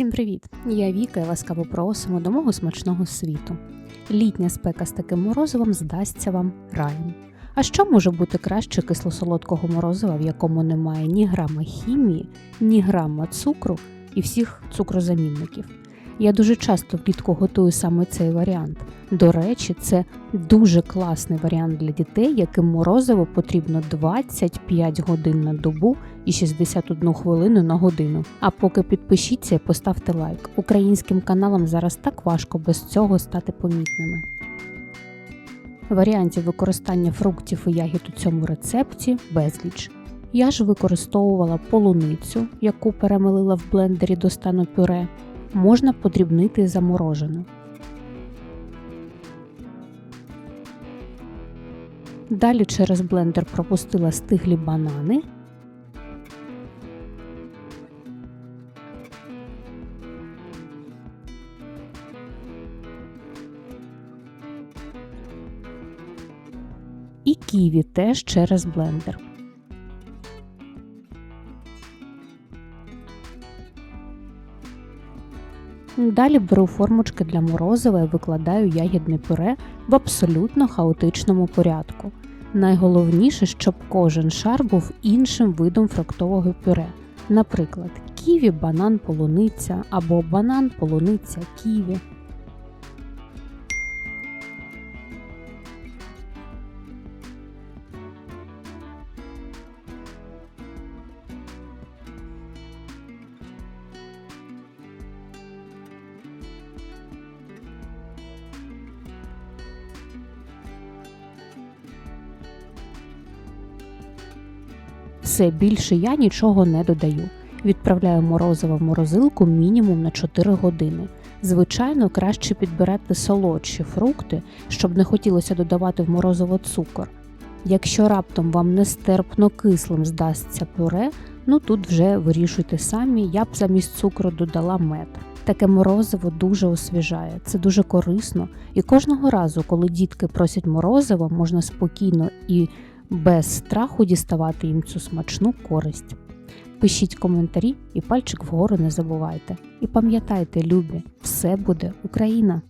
Всім привіт! Я Віка і ласкаво просимо до мого смачного світу. Літня спека з таким морозивом здасться вам раєм. А що може бути краще кисло-солодкого морозива, в якому немає ні грама хімії, ні грама цукру і всіх цукрозамінників? Я дуже часто влітку готую саме цей варіант. До речі, це дуже класний варіант для дітей, яким морозиво потрібно 25 годин на добу і 61 хвилину на годину. А поки підпишіться і поставте лайк. Українським каналам зараз так важко без цього стати помітними. Варіантів використання фруктів і ягід у цьому рецепті безліч. Я ж використовувала полуницю, яку перемелила в блендері до стану пюре. Можна подрібнити заморожену. Далі через блендер пропустила стиглі банани. І ківі теж через блендер. Далі беру формочки для морозива і викладаю ягідне пюре в абсолютно хаотичному порядку. Найголовніше, щоб кожен шар був іншим видом фруктового пюре. Наприклад, ківі, банан, полуниця або банан, полуниця, ківі. Все більше я нічого не додаю. Відправляю морозиво в морозилку мінімум на 4 години. Звичайно, краще підбирати солодші фрукти, щоб не хотілося додавати в морозиво цукор. Якщо раптом вам нестерпно кислим здасться пюре, ну тут вже вирішуйте самі, я б замість цукру додала мед. Таке морозиво дуже освіжає, це дуже корисно, і кожного разу, коли дітки просять морозиво, можна спокійно і без страху діставати їм цю смачну користь. Пишіть коментарі і пальчик вгору не забувайте. І пам'ятайте, любі, все буде Україна!